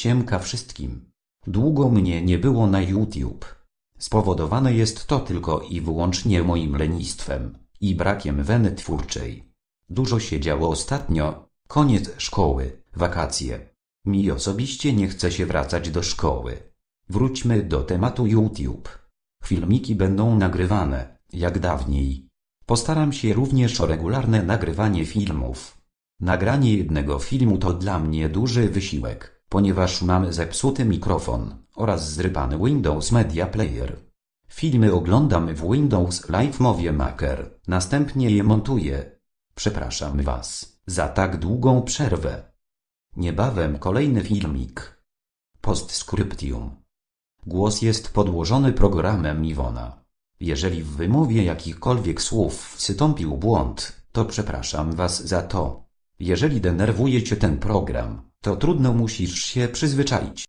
Siemka wszystkim. Długo mnie nie było na YouTube. Spowodowane jest to tylko i wyłącznie moim lenistwem i brakiem weny twórczej. Dużo się działo ostatnio, koniec szkoły, wakacje. Mi osobiście nie chce się wracać do szkoły. Wróćmy do tematu YouTube. Filmiki będą nagrywane, jak dawniej. Postaram się również o regularne nagrywanie filmów. Nagranie jednego filmu to dla mnie duży wysiłek, ponieważ mam zepsuty mikrofon oraz zrypany Windows Media Player. Filmy oglądam w Windows Live Mowie Maker, następnie je montuję. Przepraszam Was za tak długą przerwę. Niebawem kolejny filmik. Postscriptium. Głos jest podłożony programem Iwona. Jeżeli w wymowie jakichkolwiek słów wystąpił błąd, to przepraszam Was za to. Jeżeli denerwuje Cię ten program, to trudno musisz się przyzwyczaić.